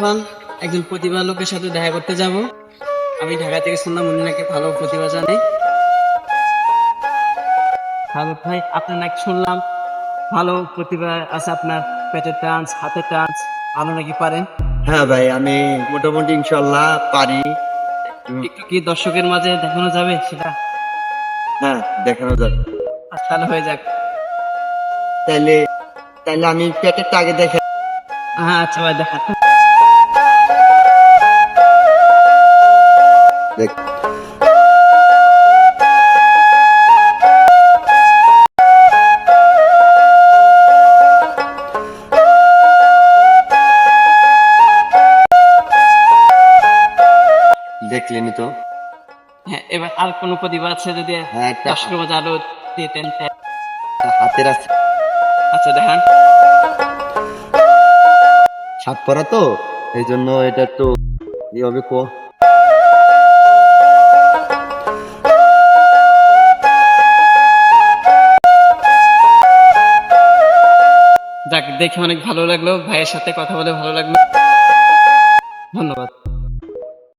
এখন একজন প্রতিভা লোকের সাথে দেখা করতে যাব। আমি ঢাকা থেকে শুনলাম উনি নাকি ভালো প্রতিভা জানে। হ্যালো ভাই আপনার নাকি শুনলাম ভালো প্রতিভা আছে আপনার পেটের টান্স হাতের টান্স ভালো নাকি পারেন? হ্যাঁ ভাই আমি মোটামুটি ইনশাল্লাহ পারি। একটু কি দর্শকের মাঝে দেখানো যাবে সেটা? হ্যাঁ দেখানো যাবে। আচ্ছা, তাহলে হয়ে যাক। তাইলে তাইলে আমি পেটেরটা আগে দেখে হ্যাঁ আচ্ছা ভাই দেখা। দেখলেনি তো। হ্যাঁ এবার আর কোনো প্রতিভা আছে যদি হ্যাঁ একটা দর্শকের মাঝে দিতেন হাতের আছে। আচ্ছা দেখান। সাত পরা তো এই জন্য এটা একটু ই হবে কো দেখে অনেক ভালো লাগল। ভাইয়ের সাথে কথা বলে ভালো লাগল। ধন্যবাদ।